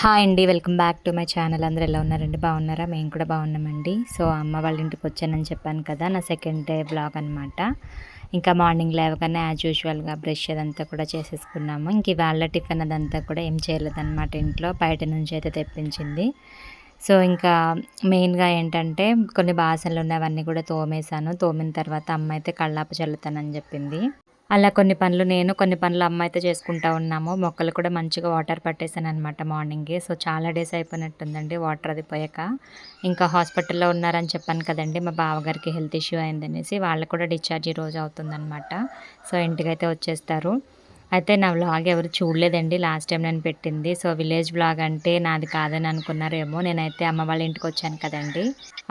Hi అండి welcome back to my channel. అందరూ ఎలా ఉన్నారండి? బాగున్నారా? మేము కూడా బాగున్నామండి. సో అమ్మ వాళ్ళ ఇంటికి వచ్చానని చెప్పాను కదా నా సెకండ్ డే బ్లాగ్ అనమాట ఇంకా మార్నింగ్ లేవగానే యాజ్ యూజువల్గా బ్రష్ అదంతా కూడా చేసేసుకున్నాము. ఇంక ఇవాళ టిఫిన్ అదంతా కూడా ఏం చేయలేదన్నమాట ఇంట్లో. బయట నుంచి అయితే తెప్పించింది. సో ఇంకా మెయిన్గా ఏంటంటే కొన్ని బాసనలు ఉన్నవన్నీ కూడా తోమేశాను. తోమిన తర్వాత అమ్మ అయితే కళ్ళాప చల్లుతానని చెప్పింది. అలా కొన్ని పనులు నేను కొన్ని పనులు అమ్మ అయితే చేసుకుంటా ఉన్నాము. మొక్కలు కూడా మంచిగా వాటర్ పట్టేశాను అనమాట మార్నింగే. సో చాలా డేస్ అయిపోయినట్టుందండి వాటర్ అది పోయాక. ఇంకా హాస్పిటల్లో ఉన్నారని చెప్పాను కదండి మా బావగారికి హెల్త్ ఇష్యూ అయిందనేసి వాళ్ళకు కూడా డిశ్చార్జ్ ఈ రోజు అవుతుందన్నమాట. సో ఇంటికైతే వచ్చేస్తారు. అయితే నా వ్లాగ్ ఎవరు చూడలేదండి. లాస్ట్ టైం నేను పెట్టింది. సో విలేజ్ వ్లాగ్ అంటే నాది కాదని అనుకున్నారేమో. నేనైతే అమ్మ వాళ్ళ ఇంటికి వచ్చాను కదండి.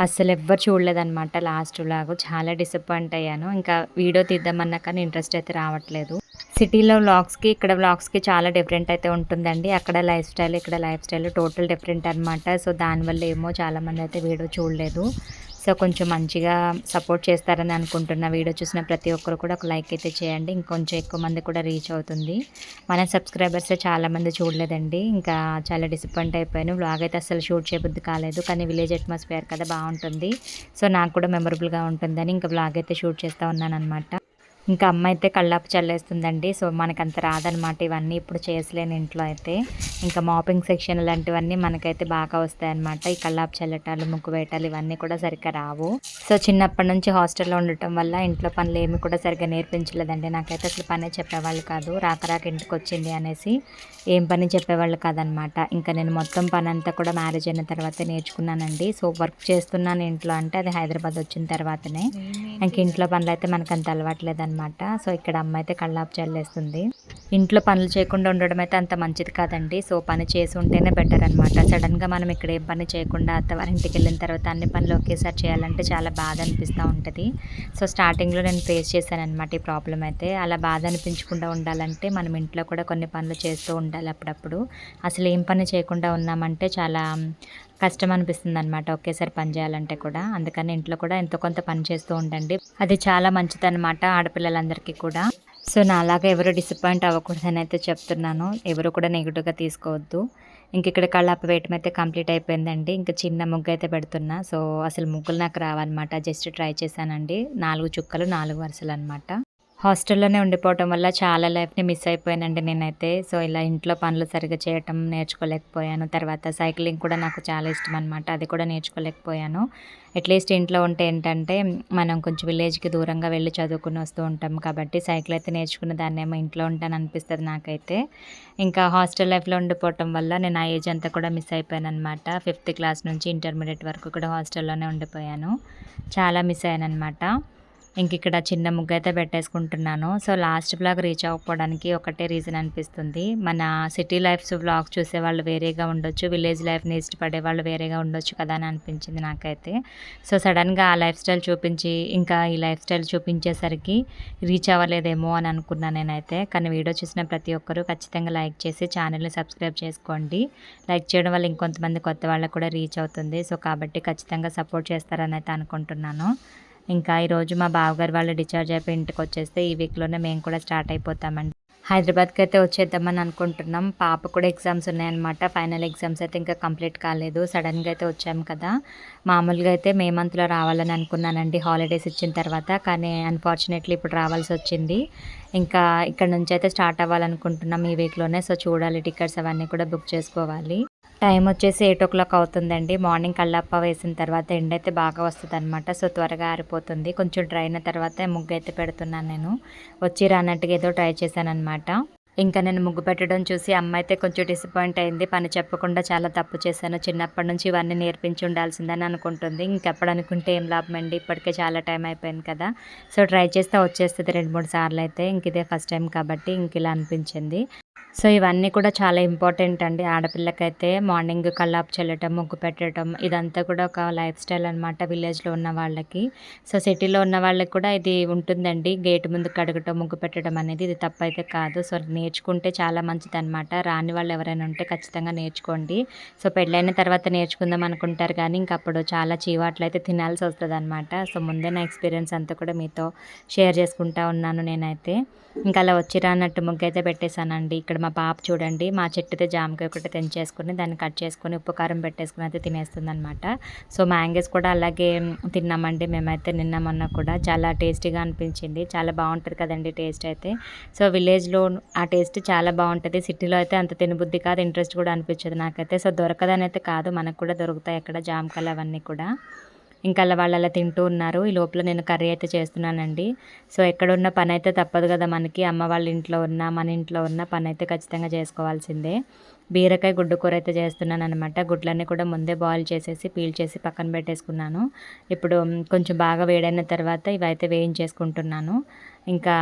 అస్సలు ఎవ్వరు చూడలేదన్నమాట లాస్ట్ వ్లాగ్ చాలా డిసప్పాయింట్ అయ్యాను. ఇంకా వీడియో తీద్దామన్నా కానీ ఇంట్రెస్ట్ అయితే రావట్లేదు. సిటీలో వ్లాగ్స్కి ఇక్కడ వ్లాగ్స్కి చాలా డిఫరెంట్ అయితే ఉంటుందండి. అక్కడ లైఫ్ స్టైల్ ఇక్కడ లైఫ్ స్టైల్ టోటల్ డిఫరెంట్ అనమాట సో దానివల్ల ఏమో చాలామంది అయితే వీడియో చూడలేదు. సో కొంచెం మంచిగా సపోర్ట్ చేస్తారని అనుకుంటున్న వీడియో చూసిన ప్రతి ఒక్కరు కూడా ఒక లైక్ అయితే చేయండి. ఇంకొంచెం ఎక్కువ మంది కూడా రీచ్ అవుతుంది. మన సబ్స్క్రైబర్స్ చాలామంది చూడలేదండి. ఇంకా చాలా డిసప్పాయింట్ అయిపోయాను. వ్లాగ్ అయితే అసలు షూట్ చేయబుద్ధి కాలేదు. కానీ విలేజ్ అట్మాస్ఫియర్ కదా బాగుంటుంది. సో నాకు కూడా మెమరబుల్గా ఉంటుందని ఇంకా వ్లాగ్ అయితే షూట్ చేస్తూ ఉన్నాను అనమాట ఇంకా అమ్మ అయితే కళ్ళాపు చల్లేస్తుందండి. సో మనకు అంత రాదనమాట ఇవన్నీ. ఇప్పుడు చేసలేని ఇంట్లో అయితే ఇంకా మాపింగ్ సెక్షన్ లాంటివన్నీ మనకైతే బాగా వస్తాయి అనమాట ఈ కళ్ళాపు చల్లటాలు ముగ్గు వేయటాలు ఇవన్నీ కూడా సరిగ్గా రావు. సో చిన్నప్పటి నుంచి హాస్టల్లో ఉండటం వల్ల ఇంట్లో పనులు ఏమి కూడా సరిగ్గా నేర్పించలేదండి. నాకైతే అసలు పనే చెప్పేవాళ్ళు కాదు. రాక రాక ఇంటికి వచ్చింది అనేసి ఏం పని చెప్పేవాళ్ళు కాదనమాట ఇంకా నేను మొత్తం పని అంతా కూడా మ్యారేజ్ అయిన తర్వాతే నేర్చుకున్నానండి. సో వర్క్ చేస్తున్నాను ఇంట్లో అంటే అది హైదరాబాద్ వచ్చిన తర్వాతనే. ఇంక ఇంట్లో పనులు అయితే మనకు అంత అలవాట్లేదు అనమాట సో ఇక్కడ అమ్మ అయితే కళ్ళాపు చల్లేస్తుంది. ఇంట్లో పనులు చేయకుండా ఉండడం అయితే అంత మంచిది కాదండి. సో పని చేసి ఉంటేనే బెటర్ అనమాట సడన్గా మనం ఇక్కడ ఏం పని చేయకుండా అత్తవారింటికి వెళ్ళిన తర్వాత అన్ని పనులు ఒకేసారి చేయాలంటే చాలా బాధ అనిపిస్తూ ఉంటుంది. సో స్టార్టింగ్లో నేను ఫేస్ చేశాను అనమాట ఈ ప్రాబ్లం అయితే. అలా బాధ అనిపించకుండా ఉండాలంటే మనం ఇంట్లో కూడా కొన్ని పనులు చేస్తూ ఉండాలి అప్పుడప్పుడు. అసలు ఏం పని చేయకుండా ఉన్నామంటే చాలా కష్టం అనిపిస్తుంది అనమాట ఒకేసారి పని చేయాలంటే కూడా. అందుకని ఇంట్లో కూడా ఎంతో కొంత పని చేస్తూ ఉండండి. అది చాలా మంచిది అనమాట ఆడపిల్లలందరికీ కూడా. సో నాలాగా ఎవరు డిసప్పాయింట్ అవ్వకూడదని అయితే చెప్తున్నాను. ఎవరు కూడా నెగిటివ్గా తీసుకోవద్దు. ఇంక ఇక్కడ కళ్ళాప వేయటం అయితే కంప్లీట్ అయిపోయిందండి. ఇంకా చిన్న ముగ్గు అయితే పెడుతున్నా. సో అసలు ముగ్గులు నాకు రావన్నమాట. జస్ట్ ట్రై చేశానండి. నాలుగు చుక్కలు నాలుగు వరుసలు అనమాట హాస్టల్లోనే ఉండిపోవటం వల్ల చాలా లైఫ్ని మిస్ అయిపోయానండి నేనైతే. సో ఇలా ఇంట్లో పనులు సరిగ్గా చేయటం నేర్చుకోలేకపోయాను. తర్వాత సైక్లింగ్ కూడా నాకు చాలా ఇష్టం అనమాట అది కూడా నేర్చుకోలేకపోయాను. అట్లీస్ట్ ఇంట్లో ఉంటే ఏంటంటే మనం కొంచెం విలేజ్కి దూరంగా వెళ్ళి చదువుకుని వస్తూ ఉంటాం కాబట్టి సైకిల్ అయితే నేర్చుకున్న దాన్ని ఏమో ఇంట్లో ఉంటాను అనిపిస్తుంది నాకైతే. ఇంకా హాస్టల్ లైఫ్లో ఉండిపోవటం వల్ల నేను ఆ ఏజ్ అంతా కూడా మిస్ అయిపోయాను అనమాట ఫిఫ్త్ క్లాస్ నుంచి ఇంటర్మీడియట్ వరకు కూడా హాస్టల్లోనే ఉండిపోయాను. చాలా మిస్ అయ్యాను అనమాట ఇంక ఇక్కడ చిన్న ముగ్గు అయితే పెట్టేసుకుంటున్నాను. సో లాస్ట్ బ్లాగ్ రీచ్ అవ్వకపోవడానికి ఒకటే రీజన్ అనిపిస్తుంది. మన సిటీ లైఫ్స్ బ్లాగ్ చూసే వాళ్ళు వేరేగా ఉండొచ్చు విలేజ్ లైఫ్ని ఇష్టపడే వాళ్ళు వేరేగా ఉండొచ్చు కదా అని అనిపించింది నాకైతే. సో సడన్గా ఆ లైఫ్ స్టైల్ చూపించి ఇంకా ఈ లైఫ్ స్టైల్ చూపించేసరికి రీచ్ అవ్వలేదేమో అని అనుకున్నాను నేనైతే. కానీ వీడియో చూసిన ప్రతి ఒక్కరూ ఖచ్చితంగా లైక్ చేసి ఛానల్ని సబ్స్క్రైబ్ చేసుకోండి. లైక్ చేయడం వల్ల ఇంకొంతమంది కొత్త వాళ్ళకు కూడా రీచ్ అవుతుంది. సో కాబట్టి ఖచ్చితంగా సపోర్ట్ చేస్తారని అయితే అనుకుంటున్నాను. ఇంకా ఈరోజు మా బావగారు వాళ్ళు డిశ్చార్జ్ అయిపోయి ఇంటికి వచ్చేస్తే ఈ వీక్లోనే మేము కూడా స్టార్ట్ అయిపోతామండి. హైదరాబాద్కి అయితే వచ్చేద్దామని అనుకుంటున్నాం. పాప కూడా ఎగ్జామ్స్ ఉన్నాయన్నమాట. ఫైనల్ ఎగ్జామ్స్ అయితే ఇంకా కంప్లీట్ కాలేదు. సడన్గా అయితే వచ్చాము కదా. మామూలుగా అయితే మే మంత్లో రావాలని అనుకున్నానండి. హాలిడేస్ ఇచ్చిన తర్వాత. కానీ అన్ఫార్చునేట్లీ ఇప్పుడు రావాల్సి వచ్చింది. ఇంకా ఇక్కడ నుంచి అయితే స్టార్ట్ అవ్వాలనుకుంటున్నాం ఈ వీక్లోనే సో చూడాలి టికెట్స్ అవన్నీ కూడా బుక్ చేసుకోవాలి. టైం వచ్చేసి ఎయిట్ ఓ క్లాక్ అవుతుందండి. మార్నింగ్ కళ్ళప్ప వేసిన తర్వాత ఎండ అయితే బాగా వస్తుంది అనమాట సో త్వరగా ఆరిపోతుంది. కొంచెం డ్రై అయిన తర్వాత ముగ్గు అయితే పెడుతున్నాను నేను. వచ్చి రానట్టుగా ఏదో ట్రై చేశాను అనమాట ఇంకా నేను ముగ్గు పెట్టడం చూసి అమ్మ అయితే కొంచెం డిసప్పాయింట్ అయింది. పని చెప్పకుండా చాలా తప్పు చేశాను. చిన్నప్పటి నుంచి ఇవన్నీ నేర్పించి ఉండాల్సిందని అనుకుంటుంది. ఇంకెప్పుడు అనుకుంటే ఏం లాభం అండి? ఇప్పటికే చాలా టైం అయిపోయింది కదా. సో ట్రై చేస్తే వచ్చేస్తుంది రెండు మూడు సార్లు అయితే. ఇంక ఇదే ఫస్ట్ టైం కాబట్టి ఇంక ఇలా అనిపించింది. సో ఇవన్నీ కూడా చాలా ఇంపార్టెంట్ అండి. ఆడపిల్లకైతే మార్నింగ్ కల్లాపు చల్లటం ముగ్గు పెట్టడం ఇదంతా కూడా ఒక లైఫ్ స్టైల్ అనమాట విలేజ్లో ఉన్న వాళ్ళకి. సో సిటీలో ఉన్న వాళ్ళకి కూడా ఇది ఉంటుందండి. గేట్ ముందు కడగటం ముగ్గు పెట్టడం అనేది ఇది తప్పైతే కాదు. సో నేర్చుకుంటే చాలా మంచిది అనమాట రాని వాళ్ళు ఎవరైనా ఉంటే ఖచ్చితంగా నేర్చుకోండి. సో పెళ్ళైన తర్వాత నేర్చుకుందాం అనుకుంటారు కానీ ఇంకప్పుడు చాలా చీవాట్లు అయితే తినాల్సి వస్తుంది అనమాట సో ముందే నా ఎక్స్పీరియన్స్ అంతా కూడా మీతో షేర్ చేసుకుంటా ఉన్నాను నేనైతే. ఇంకా అలా వచ్చిరా అన్నట్టు ముగ్గు అయితే పెట్టేశానండి. ఇక్కడ మా పాప చూడండి మా చెట్టుతో జామకాయ ఒకటి తెంచేసుకుని దాన్ని కట్ చేసుకుని ఉప్పు కారం పెట్టేసుకుని అయితే తినేస్తుంది అనమాట సో మ్యాంగోస్ కూడా అలాగే తిన్నామండి మేమైతే నిన్న మొన్న కూడా. చాలా టేస్టీగా అనిపించింది. చాలా బాగుంటుంది కదండి టేస్ట్ అయితే. సో విలేజ్లో ఆ టేస్ట్ చాలా బాగుంటుంది. సిటీలో అయితే అంత తినబుద్ధి కాదు ఇంట్రెస్ట్ కూడా అనిపించదు నాకైతే. సో దొరకదని అయితే కాదు మనకు కూడా దొరుకుతాయి అక్కడ జామకాయలు అవన్నీ కూడా. ఇంకా అలా వాళ్ళు అలా తింటూ ఉన్నారు. ఈ లోపల నేను కర్రీ అయితే చేస్తున్నానండి. సో ఎక్కడున్న పని అయితే తప్పదు కదా మనకి. అమ్మ వాళ్ళ ఇంట్లో ఉన్న మన ఇంట్లో ఉన్న పని అయితే ఖచ్చితంగా చేసుకోవాల్సిందే. బీరకాయ గుడ్డు కూర అయితే చేస్తున్నాను అనమాట గుడ్లన్నీ కూడా ముందే బాయిల్ చేసేసి పీల్ చేసి పక్కన పెట్టేసుకున్నాను. ఇప్పుడు కొంచెం బాగా వేడైన తర్వాత ఇవైతే వేయించేసుకుంటున్నాను. ఇంకా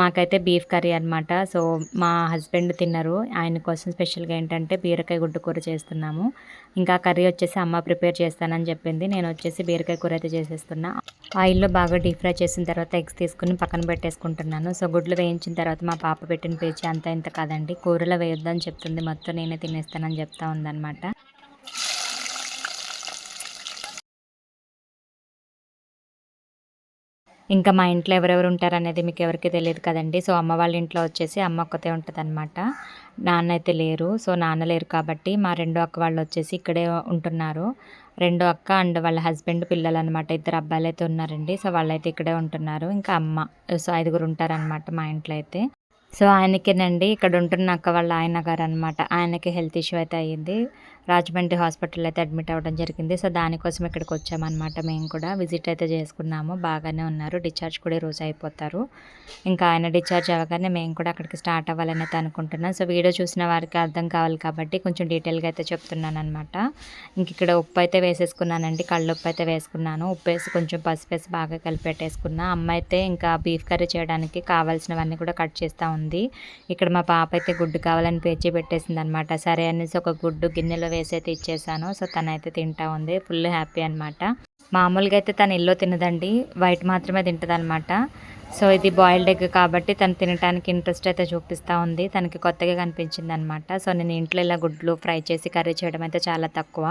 మాకైతే బీఫ్ కర్రీ అనమాట సో మా హస్బెండ్ తిన్నారు. ఆయన కోసం స్పెషల్గా ఏంటంటే బీరకాయ గుడ్డు కూర చేస్తున్నాము. ఇంకా కర్రీ వచ్చేసి అమ్మ ప్రిపేర్ చేస్తానని చెప్పింది. నేను వచ్చేసి బీరకాయ కూర అయితే చేసేస్తున్నా. ఆయిల్లో బాగా డీప్ ఫ్రై చేసిన తర్వాత ఎగ్స్ తీసుకుని పక్కన పెట్టేసుకుంటున్నాను. సో గుడ్లు వేయించిన తర్వాత మా పాప పెట్టిన పేచి అంత ఇంత కాదండి. కూరలో వేయొద్దని చెప్తుంది మొత్తం నేను తినేస్తానని చెప్తా ఉందన్నమాట. ఇంకా మా ఇంట్లో ఎవరెవరు ఉంటారు అనేది మీకు ఎవరికి తెలియదు కదండి. సో అమ్మ వాళ్ళ ఇంట్లో వచ్చేసి అమ్మ ఒక్కతే ఉంటుంది అనమాట నాన్న అయితే లేరు. సో నాన్న లేరు కాబట్టి మా రెండో అక్క వాళ్ళు వచ్చేసి ఇక్కడే ఉంటున్నారు. రెండో అక్క అండ్ వాళ్ళ హస్బెండ్ పిల్లలు అనమాట ఇద్దరు అబ్బాయిలు అయితే ఉన్నారండి. సో వాళ్ళైతే ఇక్కడే ఉంటున్నారు. ఇంకా అమ్మ సో ఐదుగురు ఉంటారనమాట మా ఇంట్లో అయితే. సో ఆయనకేనండి ఇక్కడ ఉంటున్న అక్క వాళ్ళ ఆయన గారు అనమాట ఆయనకి హెల్త్ ఇష్యూ అయితే అయ్యింది. రాజమండ్రి హాస్పిటల్ అయితే అడ్మిట్ అవ్వడం జరిగింది. సో దానికోసం ఇక్కడికి వచ్చామన్నమాట. మేము కూడా విజిట్ అయితే చేసుకున్నాము. బాగానే ఉన్నారు. డిశ్చార్జ్ కూడా రోజు అయిపోతారు. ఇంకా ఆయన డిశ్చార్జ్ అవ్వగానే మేము కూడా అక్కడికి స్టార్ట్ అవ్వాలని అయితే అనుకుంటున్నాం. సో వీడియో చూసిన వారికి అర్థం కావాలి కాబట్టి కొంచెం డీటెయిల్గా అయితే చెప్తున్నాను అనమాట ఇంక ఇక్కడ ఉప్పు అయితే వేసేసుకున్నానండి. కళ్ళు ఉప్పు అయితే వేసుకున్నాను. ఉప్పు వేసి కొంచెం పసుపు వేసి బాగా కలిపెట్టేసుకున్నా. అమ్మ అయితే ఇంకా బీఫ్ కర్రీ చేయడానికి కావాల్సినవన్నీ కూడా కట్ చేస్తూ ఉంది. ఇక్కడ మా పాప అయితే గుడ్డు కావాలని పేర్చి పెట్టేసింది అనమాట సరే అనేసి ఒక గుడ్డు గిన్నెలో వేసి అయితే ఇచ్చేసాను సో తనైతే తింటా ఉంది. ఫుల్ హ్యాపీ అనమాట మామూలుగా అయితే తను ఇల్లు తినదండి. వైట్ మాత్రమే తింటుంది అనమాట సో ఇది బాయిల్డ్ ఎగ్ కాబట్టి తను తినడానికి ఇంట్రెస్ట్ అయితే చూపిస్తూ ఉంది. తనకి కొత్తగా కనిపించింది అనమాట సో నేను ఇంట్లో ఇలా గుడ్లు ఫ్రై చేసి కర్రీ చేయడం అయితే చాలా తక్కువ.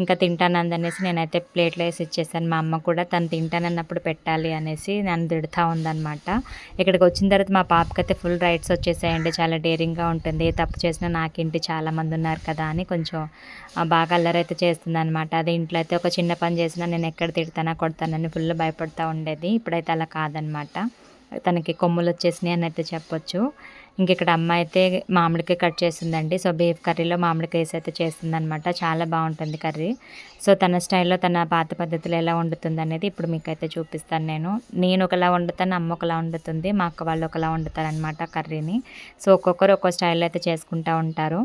ఇంకా తింటాను అందనేసి నేనైతే ప్లేట్లో వేసి ఇచ్చేసాను. మా అమ్మ కూడా తను తింటానన్నప్పుడు పెట్టాలి అనేసి నన్ను తిడుతూ ఉందన్నమాట. ఇక్కడికి వచ్చిన తర్వాత మా పాపకి అయితే ఫుల్ రైట్స్ వచ్చేసాయండి. చాలా డేరింగ్గా ఉంటుంది. తప్పు చేసినా నాకింటి చాలా మంది ఉన్నారు కదా అని కొంచెం బాగా అల్లరైతే చేస్తుంది అనమాట అది ఇంట్లో అయితే ఒక చిన్న పని చేసినా నేను ఎక్కడ తిడతానా కొడతానని ఫుల్ భయపడుతూ ఉండేది. ఇప్పుడైతే అలా కాదనమాట తనకి కొమ్ములు వచ్చేసినాయి అని అయితే చెప్పొచ్చు. ఇంక ఇక్కడ అమ్మ అయితే మామిడికాయ కట్ చేసిందండి. సో బీఫ్ కర్రీలో మామిడికాయ వేసి అయితే చేసిందనమాట చాలా బాగుంటుంది కర్రీ. సో తన స్టైల్లో తన పాత పద్ధతిలో ఎలా వండుతుంది అనేది ఇప్పుడు మీకు అయితే చూపిస్తాను నేను. నేను ఒకలా వండుతాను అమ్మ ఒకలా వండుతుంది మా అక్క వాళ్ళు ఒకలా వండుతారనమాట కర్రీని. సో ఒక్కొక్కరు ఒక్కో స్టైల్లో అయితే చేసుకుంటూ ఉంటారు.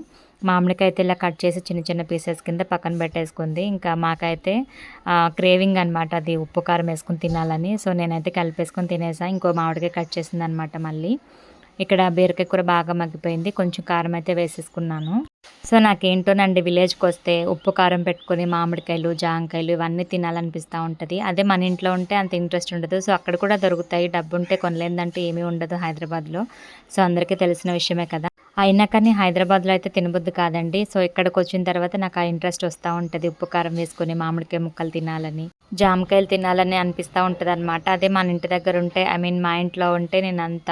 మామిడికాయ అయితే ఇలా కట్ చేసి చిన్న చిన్న పీసెస్ కింద పక్కన పెట్టేసుకుంది. ఇంకా మాకైతే క్రేవింగ్ అనమాట అది ఉప్పు కారం వేసుకుని తినాలని. సో నేనైతే కలిపేసుకొని తినేసా. ఇంకో మామిడికాయ కట్ చేసింది అనమాట మళ్ళీ. ఇక్కడ బీరకాయ కూర బాగా మగ్గిపోయింది. కొంచెం కారం అయితే వేసేసుకున్నాను. సో నాకేంటోనండి విలేజ్కి వస్తే ఉప్పు కారం పెట్టుకొని మామిడికాయలు జాంకాయలు ఇవన్నీ తినాలనిపిస్తూ ఉంటుంది. అదే మన ఇంట్లో ఉంటే అంత ఇంట్రెస్ట్ ఉండదు. సో అక్కడ కూడా దొరుకుతాయి. డబ్బు ఉంటే కొనలేదంటే ఏమీ ఉండదు హైదరాబాద్లో. సో అందరికీ తెలిసిన విషయమే కదా. అయినా కానీ హైదరాబాద్లో అయితే తినబుద్ది కాదండి. సో ఇక్కడికి వచ్చిన తర్వాత నాకు ఆ ఇంట్రెస్ట్ వస్తూ ఉంటుంది. ఉప్పు కారం వేసుకొని మామిడికాయ ముక్కలు తినాలని జామకాయలు తినాలని అనిపిస్తూ ఉంటుంది అనమాట అదే మన ఇంటి దగ్గర ఉంటే ఐ మీన్ మా ఇంట్లో ఉంటే నేను అంత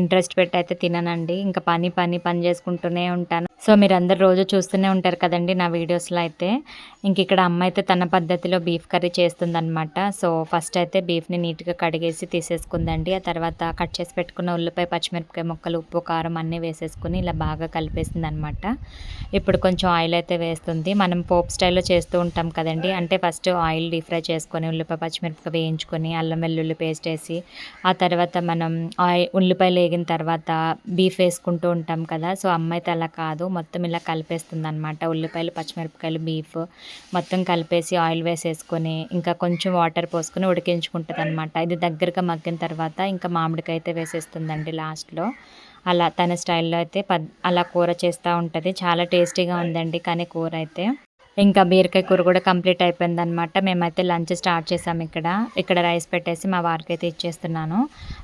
ఇంట్రెస్ట్ పెట్టి అయితే తిననండి. ఇంకా పని పని పని చేసుకుంటూనే ఉంటాను. సో మీరు అందరు రోజు చూస్తూనే ఉంటారు కదండి నా వీడియోస్లో అయితే. ఇంక ఇక్కడ అమ్మ అయితే తన పద్ధతిలో బీఫ్ కర్రీ చేస్తుందనమాట సో ఫస్ట్ అయితే బీఫ్ని నీట్గా కడిగేసి తీసేసుకుందండి. ఆ తర్వాత కట్ చేసి పెట్టుకున్న ఉల్లిపాయ పచ్చిమిరపకాయ ముక్కలు ఉప్పు కారం అన్నీ వేసేసుకుని ఇలా బాగా కలిపేసింది అనమాట ఇప్పుడు కొంచెం ఆయిల్ అయితే వేస్తుంది. మనం పోప్ స్టైల్లో చేస్తూ ఉంటాం కదండి. అంటే ఫస్ట్ ఆయిల్ డీప్ ఫ్రై చేసుకొని ఉల్లిపాయ పచ్చిమిరపకాయ వేయించుకొని అల్లం వెల్లుల్లి పేస్ట్ వేసి ఆ తర్వాత మనం ఆయిల్ ఉల్లిపాయలు వేగిన తర్వాత బీఫ్ వేసుకుంటూ ఉంటాం కదా. సో అమ్మ అయితే అలా కాదు. మొత్తం ఇలా కలిపేస్తుంది అనమాట ఉల్లిపాయలు పచ్చిమిరపకాయలు బీఫ్ మొత్తం కలిపేసి ఆయిల్ వేసేసుకొని ఇంకా కొంచెం వాటర్ పోసుకొని ఉడికించుకుంటుంది అనమాట ఇది దగ్గరగా మగ్గిన తర్వాత ఇంకా మామిడికాయ అయితే వేసేస్తుందండి లాస్ట్లో అలా తన స్టైల్లో అయితే పద్ అలా కూర చేస్తూ ఉంటుంది. చాలా టేస్టీగా ఉందండి కానీ కూర అయితే. ఇంకా బీరకాయ కూర కూడా కంప్లీట్ అయిపోయింది అనమాట మేమైతే లంచ్ స్టార్ట్ చేసాం ఇక్కడ. ఇక్కడ రైస్ పెట్టేసి మా వారికి అయితే ఇచ్చేస్తున్నాను.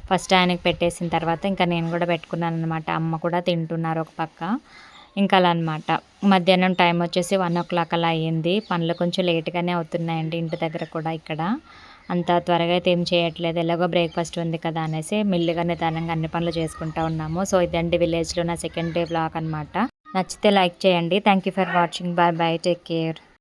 ఫస్ట్ ఆయనకి పెట్టేసిన తర్వాత ఇంకా నేను కూడా పెట్టుకున్నాను అనమాట అమ్మ కూడా తింటున్నారు ఒక పక్క. ఇంకా అలా అనమాట మధ్యాహ్నం టైం వచ్చేసి వన్ ఓ క్లాక్ అలా అయ్యింది. పనులు కొంచెం లేట్గానే అవుతున్నాయండి ఇంటి దగ్గర కూడా ఇక్కడ. అంత త్వరగా అయితే ఏం చేయట్లేదు. ఎలాగో బ్రేక్ఫాస్ట్ ఉంది కదా అనేసి మెల్లిగా నిదానంగా అన్ని పనులు చేసుకుంటా ఉన్నాము. సో ఇదండి విలేజ్లో నా సెకండ్ డే బ్లాగ్ అనమాట నచ్చితే లైక్ చేయండి. Thank you for watching. Bye bye. Take care.